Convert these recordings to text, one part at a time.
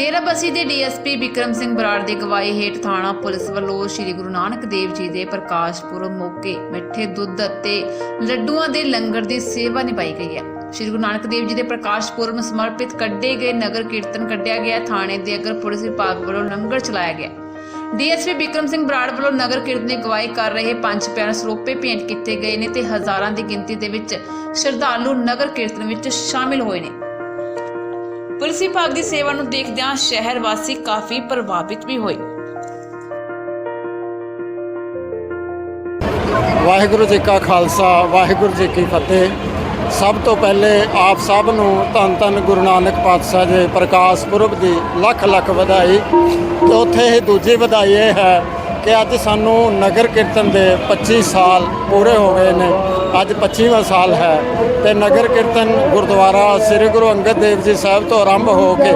ਡੇਰਾਬੱਸੀ ਦੇ ਡੀਐਸਪੀ ਵਿਕਰਮ ਸਿੰਘ ਬਰਾੜ ਦੀ ਅਗਵਾਈ ਹੇਠ ਥਾਣਾ ਪੁਲਿਸ ਵੱਲੋਂ ਸ੍ਰੀ ਗੁਰੂ ਨਾਨਕ ਦੇਵ ਜੀ ਦੇ ਪ੍ਰਕਾਸ਼ ਪੁਰਬ ਮੌਕੇ ਮਿੱਠੇ ਦੁੱਧ ਅਤੇ ਲੱਡੂਆਂ ਦੇ ਲੰਗਰ ਦੀ ਸੇਵਾ ਨਿਭਾਈ ਗਈ ਹੈ। ਸ੍ਰੀ ਗੁਰੂ ਨਾਨਕ ਦੇਵ ਜੀ ਦੇ ਪ੍ਰਕਾਸ਼ ਪੁਰਬ ਨੂੰ ਸਮਰਪਿਤ ਕੱਢੇ ਗਏ ਨਗਰ ਕੀਰਤਨ ਕੱਢਿਆ ਗਿਆ। ਥਾਣੇ ਦੇ ਅਗਰ ਪੁਲਿਸ ਵਿਭਾਗ ਵੱਲੋਂ ਲੰਗਰ ਚਲਾਇਆ ਗਿਆ। ਡੀਐਸਪੀ ਵਿਕਰਮ ਸਿੰਘ ਬਰਾੜ ਵੱਲੋਂ ਨਗਰ ਕੀਰਤਨ ਦੀ ਅਗਵਾਈ ਕਰ ਰਹੇ ਪੰਜ ਪਿਆਰ ਸਰੋਪੇ ਭੇਂਟ ਕੀਤੇ ਗਏ ਨੇ ਤੇ ਹਜ਼ਾਰਾਂ ਦੀ ਗਿਣਤੀ ਦੇ ਵਿੱਚ ਸ਼ਰਧਾਲੂ ਨਗਰ ਕੀਰਤਨ ਵਿੱਚ ਸ਼ਾਮਿਲ ਹੋਏ ਨੇ। ਪੁਲਿਸ ਵਿਭਾਗ ਦੀ ਸੇਵਾ ਨੂੰ ਦੇਖਦਿਆਂ ਸ਼ਹਿਰ ਵਾਸੀ ਕਾਫੀ ਪ੍ਰਭਾਵਿਤ ਵੀ ਹੋਏ। ਵਾਹਿਗੁਰੂ ਜੀ ਕਾ ਖਾਲਸਾ, ਵਾਹਿਗੁਰੂ ਜੀ ਕੀ ਫਤਿਹ। ਸਭ ਤੋਂ ਪਹਿਲੇ ਆਪ ਸਭ ਨੂੰ ਧੰਨ ਧੰਨ ਗੁਰੂ ਨਾਨਕ ਪਾਤਸ਼ਾਹ ਦੇ ਪ੍ਰਕਾਸ਼ ਪੁਰਬ ਦੀ ਲੱਖ ਲੱਖ ਵਧਾਈ ਤੇ ਉੱਥੇ ਹੀ ਦੂਜੀ ਵਧਾਈ ਇਹ ਹੈ ਕਿ ਅੱਜ ਸਾਨੂੰ ਨਗਰ ਕੀਰਤਨ ਦੇ 25 ਸਾਲ ਪੂਰੇ ਹੋ ਗਏ ਨੇ। ਅੱਜ 25ਵਾਂ ਸਾਲ ਹੈ। ਤੇ ਨਗਰ ਕੀਰਤਨ ਗੁਰਦੁਆਰਾ ਸ੍ਰੀ ਗੁਰੂ ਅੰਗਦ ਦੇਵ ਜੀ ਸਾਹਿਬ ਤੋਂ ਆਰੰਭ ਹੋ ਕੇ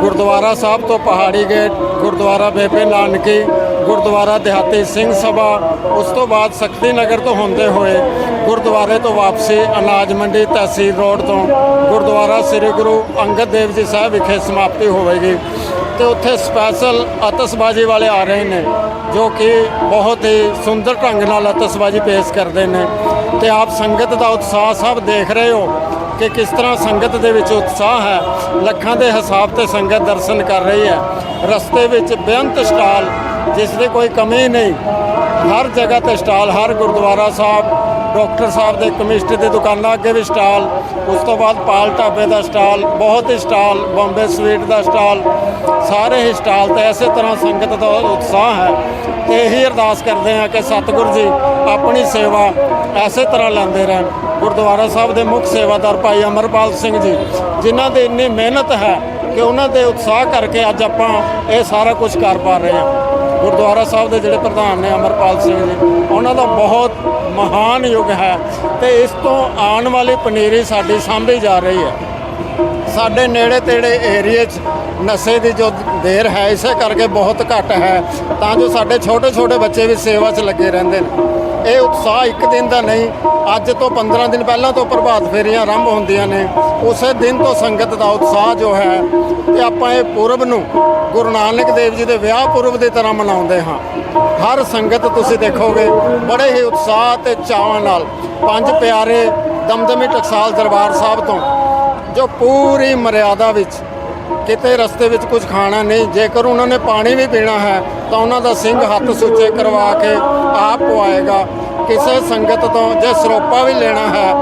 ਗੁਰਦੁਆਰਾ ਸਾਹਿਬ ਤੋਂ ਪਹਾੜੀ ਗੇਟ, ਗੁਰਦੁਆਰਾ ਬੇਬੇ ਨਾਨਕੀ, ਗੁਰਦੁਆਰਾ ਦਿਹਾਤੀ ਸਿੰਘ ਸਭਾ, ਉਸ ਤੋਂ ਬਾਅਦ ਸ਼ਕਤੀ ਨਗਰ ਤੋਂ ਹੁੰਦੇ ਹੋਏ ਗੁਰਦੁਆਰੇ ਤੋਂ ਵਾਪਸੀ ਅਨਾਜ ਮੰਡੀ ਤਹਿਸੀਲ ਰੋਡ ਤੋਂ ਗੁਰਦੁਆਰਾ ਸ੍ਰੀ ਗੁਰੂ ਅੰਗਦ ਦੇਵ ਜੀ ਸਾਹਿਬ ਵਿਖੇ ਸਮਾਪਤੀ ਹੋਵੇਗੀ। ਤੇ ਉੱਥੇ ਸਪੈਸ਼ਲ ਆਤਿਸ਼ਬਾਜ਼ੀ ਵਾਲੇ ਆ ਰਹੇ ਨੇ, ਜੋ ਕਿ ਬਹੁਤ ਹੀ ਸੁੰਦਰ ਢੰਗ ਨਾਲ ਆਤਿਸ਼ਬਾਜ਼ੀ ਪੇਸ਼ ਕਰਦੇ ਨੇ। ਤੇ ਆਪ ਸੰਗਤ ਦਾ ਉਤਸ਼ਾਹ ਸਭ ਦੇਖ ਰਹੇ ਹੋ ਕਿ ਕਿਸ ਤਰ੍ਹਾਂ ਸੰਗਤ ਦੇ ਵਿੱਚ ਉਤਸ਼ਾਹ ਹੈ। ਲੱਖਾਂ ਦੇ ਹਿਸਾਬ ਤੇ ਸੰਗਤ ਦਰਸ਼ਨ ਕਰ ਰਹੀ ਹੈ। ਰਸਤੇ ਵਿੱਚ ਬੇਅੰਤ ਸਟਾਲ, ਜਿਸ ਦੀ ਕੋਈ ਕਮੀ ਨਹੀਂ। ਹਰ ਜਗ੍ਹਾ ਤੇ ਸਟਾਲ, ਹਰ ਗੁਰਦੁਆਰਾ ਸਾਹਿਬ ਡਾਕਟਰ ਸਾਹਿਬ ਦੇ ਕਮਿਸਟ ਦੇ ਦੁਕਾਨਾਂ ਅੱਗੇ ਵੀ ਸਟਾਲ, ਉਸ ਤੋਂ ਬਾਅਦ ਪਾਲ ਢਾਬੇ ਦਾ ਸਟਾਲ, ਬਹੁਤ ਹੀ ਸਟਾਲ, ਬੰਬੇ ਸਵੀਟ ਦਾ ਸਟਾਲ, ਸਾਰੇ ਹੀ ਸਟਾਲ ਤੇ ਐਸੇ ਤਰ੍ਹਾਂ ਸੰਗਤ ਦਾ ਉਤਸ਼ਾਹ ਹੈ ਤੇ ਇਹੀ ਅਰਦਾਸ ਕਰਦੇ ਹਾਂ ਕਿ ਸਤਿਗੁਰੂ ਜੀ ਆਪਣੀ ਸੇਵਾ ਐਸੇ ਤਰ੍ਹਾਂ ਲੈਂਦੇ ਰਹਿਣ। ਗੁਰਦੁਆਰਾ ਸਾਹਿਬ ਦੇ ਮੁੱਖ ਸੇਵਾਦਾਰ ਭਾਈ ਅਮਰਪਾਲ ਸਿੰਘ ਜੀ, ਜਿਨ੍ਹਾਂ ਦੀ ਇੰਨੀ ਮਿਹਨਤ ਹੈ ਕਿ ਉਹਨਾਂ ਦੇ ਉਤਸ਼ਾਹ ਕਰਕੇ ਅੱਜ ਆਪਾਂ ਇਹ ਸਾਰਾ ਕੁਝ ਕਰ ਪਾ ਰਹੇ ਹਾਂ। ਗੁਰਦੁਆਰਾ ਸਾਹਿਬ ਦੇ ਜਿਹੜੇ ਪ੍ਰਧਾਨ ਨੇ ਅਮਰਪਾਲ ਸਿੰਘ ਜੀ, ਉਹਨਾਂ ਦਾ ਬਹੁਤ ਮਹਾਨ ਯੁੱਗ ਹੈ ਤੇ ਇਸ ਤੋਂ ਆਉਣ ਵਾਲੀ ਪਨੀਰੀ ਸਾਡੀ ਸਾਂਭੀ ਜਾ ਰਹੀ ਹੈ। ਸਾਡੇ ਨੇੜੇ ਤੇੜੇ ਏਰੀਏ 'ਚ ਨਸ਼ੇ ਦੀ ਜੋ ਦੇਰ ਹੈ, ਇਸੇ ਕਰਕੇ ਬਹੁਤ ਘੱਟ ਹੈ, ਤਾਂ ਜੋ ਸਾਡੇ ਛੋਟੇ ਛੋਟੇ ਬੱਚੇ ਵੀ ਸੇਵਾ 'ਚ ਲੱਗੇ ਰਹਿੰਦੇ ਨੇ। ਇਹ ਉਤਸ਼ਾਹ ਇੱਕ ਦਿਨ ਦਾ ਨਹੀਂ, ਅੱਜ ਤੋਂ 15 ਦਿਨ ਪਹਿਲਾਂ ਤੋਂ ਪ੍ਰਭਾਤ ਫੇਰੀਆਂ ਆਰੰਭ ਹੁੰਦੀਆਂ ਨੇ। ਉਸੇ ਦਿਨ ਤੋਂ ਸੰਗਤ ਦਾ ਉਤਸ਼ਾਹ ਜੋ ਹੈ ਤੇ ਆਪਾਂ ਇਹ ਪੁਰਬ ਨੂੰ ਗੁਰੂ ਨਾਨਕ ਦੇਵ ਜੀ ਦੇ ਵਿਆਹ ਪੁਰਬ ਦੀ ਤਰ੍ਹਾਂ ਮਨਾਉਂਦੇ ਹਾਂ। ਹਰ ਸੰਗਤ ਤੁਸੀਂ ਦੇਖੋਗੇ, ਬੜੇ ਹੀ ਉਤਸ਼ਾਹ ਤੇ ਚਾਵਾਂ ਨਾਲ, ਪੰਜ ਪਿਆਰੇ ਦਮਦਮੀ ਟਕਸਾਲ ਦਰਬਾਰ ਸਾਹਿਬ ਤੋਂ, ਜੋ ਪੂਰੀ ਮਰਿਆਦਾ ਵਿੱਚ ਕਿਤੇ ਰਸਤੇ ਵਿੱਚ ਕੁਝ ਖਾਣਾ ਨਹੀਂ, ਜੇਕਰ ਉਹਨਾਂ ਨੇ ਪਾਣੀ ਵੀ ਪੀਣਾ ਹੈ, ਤਾਂ ਉਹਨਾਂ ਦਾ ਸਿੰਘ ਹੱਥ ਸੁੱਚੇ ਕਰਵਾ ਕੇ ਆਪ ਪਵਾਏਗਾ। ਕਿਸੇ ਸੰਗਤ ਤੋਂ ਜੇ ਸਰੋਪਾ ਵੀ ਲੈਣਾ ਹੈ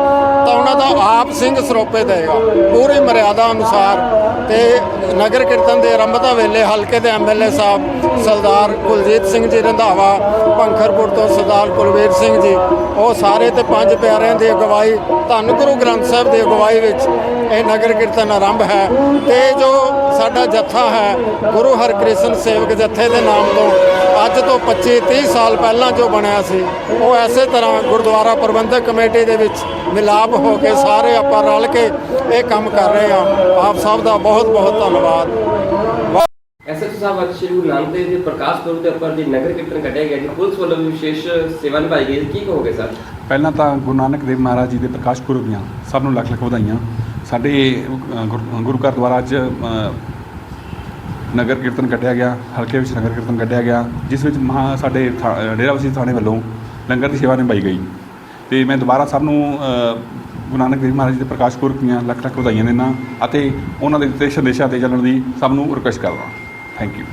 ਤਾਂ ਉਹਨਾਂ ਦਾ ਆਪ ਸਿੰਘ ਸਰੋਪੇ ਦੇਗਾ। ਪੂਰੀ ਮਰਿਆਦਾ ਅਨੁਸਾਰ ਤੇ ਨਗਰ ਕੀਰਤਨ ਦੇ ਆਰੰਭਤਾ ਵੇਲੇ ਹਲਕੇ ਦੇ ਐਮਐਲਏ ਸਾਹਿਬ ਸਰਦਾਰ ਕੁਲਜੀਤ ਸਿੰਘ ਜੀ ਰੰਧਾਵਾ ਪੰਖਰਪੁਰ ਤੋਂ ਸਰਦਾਰ ਕੁਲਵੀਰ ਸਿੰਘ ਜੀ ਉਹ ਸਾਰੇ ਤੇ ਪੰਜ ਪਿਆਰਿਆਂ ਦੀ ਅਗਵਾਈ ਧੰਨ ਗੁਰੂ ਗ੍ਰੰਥ ਸਾਹਿਬ ਦੀ ਅਗਵਾਈ ਵਿੱਚ ਇਹ ਨਗਰ ਕੀਰਤਨ ਆਰੰਭ ਹੈ। ਤੇ ਜੋ ਸਾਡਾ ਜੱਥਾ ਹੈ ਗੁਰੂ ਹਰਕ੍ਰਿਸ਼ਨ ਸੇਵਕ ਜੱਥੇ ਦੇ ਨਾਮ ਤੋਂ ਅੱਜ ਤੋਂ 25 30 ਸਾਲ ਪਹਿਲਾਂ ਜੋ ਬਣਿਆ ਸੀ ਉਹ ਐਸੇ ਤਰ੍ਹਾਂ ਗੁਰਦੁਆਰਾ ਪ੍ਰਬੰਧਕ ਕਮੇਟੀ ਦੇ ਵਿੱਚ ਮਿਲਾਪ ਹੋ ਕੇ ਸਾਰੇ ਆਪਾਂ ਰਲ ਕੇ ਇਹ ਕੰਮ ਕਰ ਰਹੇ ਹਾਂ। ਆਪ ਸਭ ਦਾ ਬਹੁਤ ਬਹੁਤ ਧੰਨਵਾਦ। ਐਸਐਚ ਸਾਹਿਬ ਅੱਜ ਸ਼੍ਰੀ ਗੁਰੂ ਨਾਨਕ ਦੇਵ ਜੀ ਦੇ ਪ੍ਰਕਾਸ਼ ਪੁਰਬ ਦੇ ਉੱਪਰ ਦੀ ਨਗਰ ਕੀਰਤਨ ਕੱਢਿਆ ਗਿਆ ਜੀ। ਪੁਲਿਸ ਵੱਲੋਂ ਵਿਸ਼ੇਸ਼ ਸੇਵਾ ਨਿਭਾਈ ਗਈ। ਕੀ ਕਹੋਗੇ ਸਰ? ਪਹਿਲਾਂ ਤਾਂ ਗੁਰੂ ਨਾਨਕ ਦੇਵ ਮਹਾਰਾਜ ਜੀ ਦੇ ਪ੍ਰਕਾਸ਼ ਪੁਰਬ ਦੀਆਂ ਸਭ ਨੂੰ ਲੱਖ ਲੱਖ ਵਧਾਈਆਂ। ਸਾਡੇ ਗੁਰ- ਘਰ ਦੁਆਰਾ ਅੱਜ ਨਗਰ ਕੀਰਤਨ ਕੱਢਿਆ ਗਿਆ ਹਲਕੇ ਵਿੱਚ ਨਗਰ ਕੀਰਤਨ ਕੱਢਿਆ ਗਿਆ ਜਿਸ ਵਿੱਚ ਮਹਾ ਸਾਡੇ ਡੇਰਾਬੱਸੀ ਥਾਣੇ ਵੱਲੋਂ ਲੰਗਰ ਦੀ ਸੇਵਾ ਨਿਭਾਈ ਗਈ। ਤੇ ਮੈਂ ਦੁਬਾਰਾ ਸਭ ਨੂੰ ਗੁਰੂ ਨਾਨਕ ਦੇਵ ਮਹਾਰਾਜ ਜੀ ਦੇ ਪ੍ਰਕਾਸ਼ ਪੁਰਬ ਦੀਆਂ ਲੱਖ ਲੱਖ ਵਧਾਈਆਂ ਦਿੰਦਾ ਅਤੇ ਉਹਨਾਂ ਦੇ ਦਿੱਤੇ ਸੰਦੇਸ਼ਾਂ ਤੇ ਚੱਲਣ ਦੀ ਸਭ ਨੂੰ ਰਿਕੁਐਸਟ ਕਰਦਾ ਥੈਂਕ ਯੂ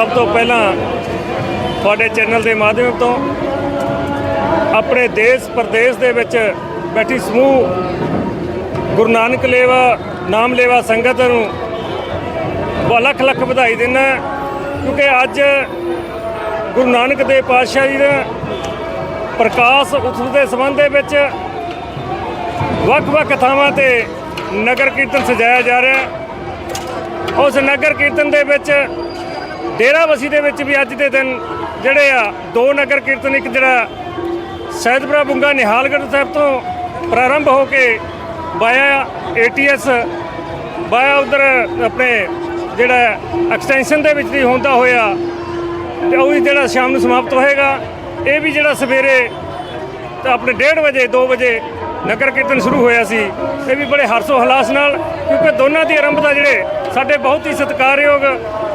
ਸਭ ਤੋਂ ਪਹਿਲਾਂ ਤੁਹਾਡੇ ਚੈਨਲ ਦੇ ਮਾਧਿਅਮ ਤੋਂ ਆਪਣੇ ਦੇਸ਼ ਪ੍ਰਦੇਸ਼ ਦੇ ਵਿੱਚ ਬੈਠੀ ਸਮੂਹ ਗੁਰੂ ਨਾਨਕ ਲੇਵਾ, ਨਾਮ ਲੇਵਾ ਸੰਗਤ ਨੂੰ ਬਹੁਤ ਲੱਖ ਲੱਖ ਵਧਾਈ ਦਿੰਦਾ ਕਿਉਂਕਿ ਅੱਜ ਗੁਰੂ ਨਾਨਕ ਦੇਵ ਪਾਤਸ਼ਾਹ ਜੀ ਦਾ ਪ੍ਰਕਾਸ਼ ਉਤਸਵ ਦੇ ਸੰਬੰਧ ਦੇ ਵਿੱਚ ਵੱਖ-ਵੱਖ ਥਾਵਾਂ ਤੇ ਨਗਰ ਕੀਰਤਨ ਸਜਾਇਆ ਜਾ ਰਿਹਾ ਉਸ ਨਗਰ ਕੀਰਤਨ ਦੇ ਵਿੱਚ ਡੇਰਾਬੱਸੀ ਦੇ ਵਿੱਚ ਵੀ ਅੱਜ ਦੇ ਦਿਨ ਜਿਹੜੇ ਆ ਦੋ ਨਗਰ ਕੀਰਤਨ, ਇੱਕ ਜਿਹੜਾ ਸੈਦਪੁਰਾ ਬੁੰਗਾ ਨਿਹਾਲਗੜ੍ਹ ਸਾਹਿਬ ਤੋਂ ਪ੍ਰਾਰੰਭ ਹੋ ਕੇ ਬਾਇਆ ਏਟੀਐਸ, ਬਾਇਆ ਉਧਰ ਆਪਣੇ ਜਿਹੜਾ ਐਕਸਟੈਂਸ਼ਨ ਦੇ ਵਿੱਚ ਵੀ ਹੁੰਦਾ ਹੋਇਆ ਤੇ ਉਹ ਵੀ ਜਿਹੜਾ ਸ਼ਾਮ ਨੂੰ ਸਮਾਪਤ ਹੋਏਗਾ। ਇਹ ਵੀ ਜਿਹੜਾ ਸਵੇਰੇ ਤਾਂ ਆਪਣੇ 1:30 ਵਜੇ 2 ਵਜੇ ਨਗਰ ਕੀਰਤਨ ਸ਼ੁਰੂ ਹੋਇਆ ਸੀ। ਇਹ ਵੀ ਬੜੇ ਹਰਸੋ ਹਲਾਸ ਨਾਲ ਕਿਉਂਕਿ ਦੋਨਾਂ ਦੀ ਆਰੰਭਤਾ ਜਿਹੜੇ ਸਾਡੇ ਬਹੁਤ ਹੀ ਸਤਿਕਾਰਯੋਗ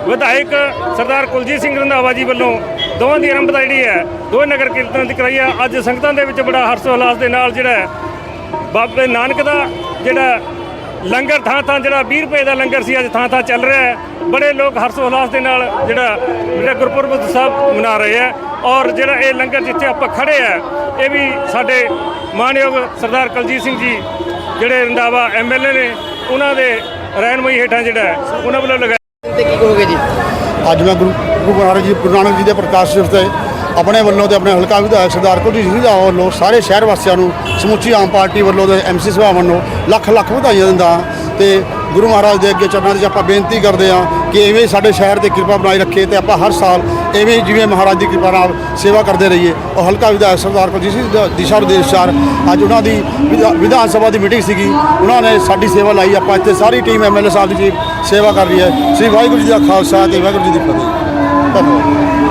ਵਿਧਾਇਕ ਸਰਦਾਰ ਕੁਲਜੀਤ ਸਿੰਘ ਰੰਧਾਵਾ ਜੀ ਵੱਲੋਂ ਦੋਵਾਂ ਦੀ ਆਰੰਭਤਾ ਜਿਹੜੀ ਹੈ, ਦੋਵੇਂ ਨਗਰ ਕੀਰਤਨ ਦੀ ਕਰਾਈ ਹੈ। ਅੱਜ ਸੰਗਤਾਂ ਦੇ ਵਿੱਚ ਬੜਾ ਹਰਸ਼ ਉਲਾਸ ਦੇ ਨਾਲ ਜਿਹੜਾ ਬਾਬੇ ਨਾਨਕ ਦਾ ਜਿਹੜਾ ਲੰਗਰ ਥਾਂ ਥਾਂ ਜਿਹੜਾ 20 ਰੁਪਏ ਦਾ ਲੰਗਰ ਸੀ, ਅੱਜ ਥਾਂ ਥਾਂ ਚੱਲ ਰਿਹਾ ਹੈ। ਬੜੇ ਲੋਕ ਹਰਸ਼ ਉਲਾਸ ਦੇ ਨਾਲ ਜਿਹੜਾ ਜਿਹੜਾ ਗੁਰਪੁਰਬ ਸਾਹਿਬ ਮਨਾ ਰਹੇ ਹੈ ਔਰ ਜਿਹੜਾ ਇਹ ਲੰਗਰ ਜਿੱਥੇ ਆਪਾਂ ਖੜੇ ਆ ਇਹ ਵੀ ਸਾਡੇ ਮਾਨਯੋਗ ਸਰਦਾਰ ਕੁਲਜੀਤ ਸਿੰਘ ਜੀ, ਜਿਹੜੇ ਰੰਧਾਵਾ ਐਮਐਲਏ ਨੇ, ਉਹਨਾਂ ਦੇ ਰਹਿਨਮਈ ਹੇਠਾਂ ਜਿਹੜਾ ਉਹਨਾਂ ਵੱਲੋਂ ਲਗਾਇਆ ਤੇ ਕੀ ਕਹੋਗੇ ਜੀ? ਅੱਜ ਮੈਂ ਗੁਰੂ ਗੁਰੂ ਮਹਾਰਾਜ ਜੀ, ਗੁਰੂ ਨਾਨਕ ਜੀ ਦੇ ਪ੍ਰਕਾਸ਼ ਦਿਵਸ ਤੇ ਆਪਣੇ ਵੱਲੋਂ ਤੇ ਆਪਣੇ ਹਲਕਾ ਵਿਧਾਇਕ ਸਰਦਾਰ ਕੁਲਜੀਤ ਸਿੰਘ ਦਾ ਵੱਲੋਂ ਸਾਰੇ ਸ਼ਹਿਰ ਵਾਸੀਆਂ ਨੂੰ, ਸਮੁੱਚੀ ਆਮ ਪਾਰਟੀ ਵੱਲੋਂ ਤੇ ਐਮਸੀ ਸਭਾ ਵੱਲੋਂ ਲੱਖ ਲੱਖ ਵਧਾਈਆਂ ਦਿੰਦਾ ਹਾਂ ਤੇ ਗੁਰੂ ਮਹਾਰਾਜ ਦੇ ਅੱਗੇ ਚਰਨਾਂ 'ਚ ਆਪਾਂ ਬੇਨਤੀ ਕਰਦੇ ਹਾਂ ਕਿ ਐਵੇਂ ਸਾਡੇ ਸ਼ਹਿਰ ਤੇ ਕਿਰਪਾ ਬਣਾਈ ਰੱਖੇ ਤੇ ਆਪਾਂ ਹਰ ਸਾਲ ਐਵੇਂ ਜਿਵੇਂ ਮਹਾਰਾਜ ਦੀ ਕਿਰਪਾ ਨਾਲ ਸੇਵਾ ਕਰਦੇ ਰਹੀਏ। ਉਹ ਹਲਕਾ ਵਿਧਾਇਕ ਸਰਦਾਰ ਕੁਲਜੀਤ ਸਿੰਘ ਦਿਸ਼ਾ ਨਿਰਦੇਸ਼ ਅੱਜ ਉਹਨਾਂ ਦੀ ਵਿਧਾ- ਵਿਧਾਨ ਸਭਾ ਦੀ ਮੀਟਿੰਗ ਸੀਗੀ। ਉਹਨਾਂ ਨੇ ਸਾਡੀ ਸੇਵਾ ਲਾਈ। ਆਪਾਂ ਇੱਥੇ ਸਾਰੀ ਟੀਮ ਐਮਐਲਏ ਸਾਹਿਬ ਦੀ ਜੀ ਸੇਵਾ ਕਰ ਰਹੀ ਹੈ। ਸ੍ਰੀ ਵਾਹਿਗੁਰੂ ਜੀ ਦਾ ਖਾਲਸਾ ਤੇ ਵਾਹਿਗੁਰੂ ਜੀ ਦੀ ਫਤਿਹ। ਧੰਨਵਾਦ।